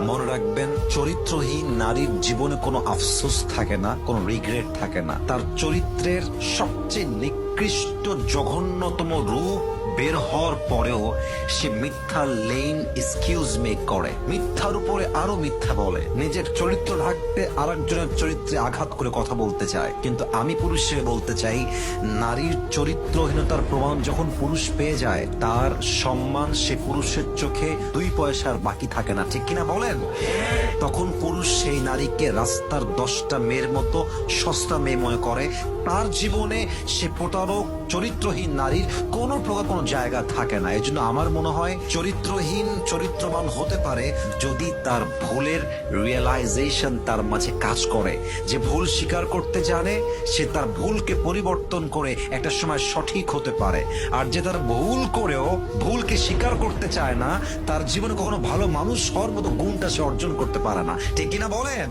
মনে রাখবেন, চরিত্রহীন নারীর জীবনে কোনো আফসোস থাকে না, কোনো রিগ্রেট থাকে না। তার চরিত্রের সবচেয়ে নিকৃষ্ট জঘন্যতম রূপ বের হওয়ার পরেও সে মিথ্যা লেন এক্সকিউজ মেক করে। মিথ্যার উপরে আরও মিথ্যা বলে। নিজের চরিত্র ঢাকতে আরেকজনের চরিত্রে আঘাত করে কথা বলতে চায়। কিন্তু আমি পুরুষ বলতে চাই, নারীর চরিত্রহীনতার প্রমাণ যখন পুরুষ পেয়ে যায়, তার সম্মান সে পুরুষের চোখে দুই পয়সার বাকি থাকে না। ঠিক কিনা বলেন? তখন পুরুষ সেই নারীকে রাস্তার দশটা মেয়ের মতো সস্তা মেয়ে মনে করে। তার জীবনে সে প্রতারক চরিত্রহীন নারীর কোনো প্রকার কোনো জায়গা থাকে না। এই জন্য আমার মনে হয় চরিত্রহীন, চরিত্রবান হতে পারে যদি তার ভুলের রিয়েলাইজেশন তার মাঝে কাজ করে। যে ভুল স্বীকার করতে জানে, সে তার ভুলকে পরিবর্তন করে একটা সময় সঠিক হতে পারে। আর যে তার ভুল করেও ভুলকে স্বীকার করতে চায় না, তার জীবনে কখনো ভালো মানুষ হওয়ার মতো গুণটা সে অর্জন করতে পারে না। ঠিক কিনা বলেন?